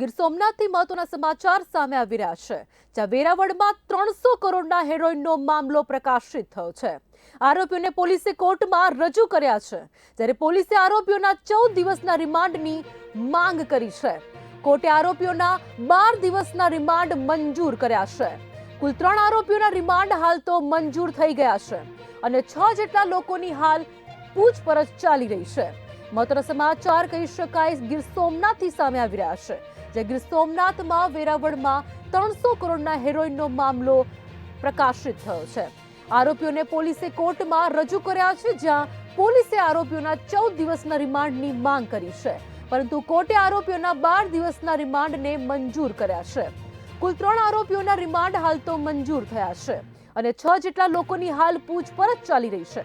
ગીર સોમનાથથી મહત્વના સમાચાર સામે આવી રહ્યા છે, જ્યાં વેરાવળમાં ત્રણસો કરોડના હેરોઇનનો મામલો પ્રકાશિત થયો છે. આરોપીઓને પોલીસે કોર્ટમાં રજૂ કર્યા છે, જ્યારે પોલીસે આરોપીઓના ચૌદ દિવસના રિમાન્ડની માંગ કરી છે. કોર્ટે આરોપીઓના બાર દિવસના રિમાન્ડ મંજૂર કર્યા છે. કુલ ત્રણ આરોપીઓના રિમાન્ડ હાલ તો મંજૂર થઈ ગયા છે અને છ જેટલા લોકોની હાલ પૂછપરછ ચાલી રહી છે. મહત્વના સમાચાર કહી શકાય, ગીર સોમનાથથી સામે આવી રહ્યા છે. જે ગીર સોમનાથમાં, વેરાવળમાં ત્રણસો કરોડના હેરોઇનનો મામલો પ્રકાશિત થયો છે. આરોપીઓને પોલીસે કોર્ટમાં રજૂ કર્યા છે, જ્યાં પોલીસે આરોપીઓના ચૌદ દિવસના રિમાન્ડની માંગ કરી છે. પરંતુ કોર્ટે આરોપીઓના બાર દિવસના રિમાન્ડને મંજૂર કર્યા છે. કુલ ત્રણ આરોપીઓના રિમાન્ડ હાલ તો મંજૂર થયા છે અને છ જેટલા લોકોની હાલ પૂછપરછ ચાલી રહી છે.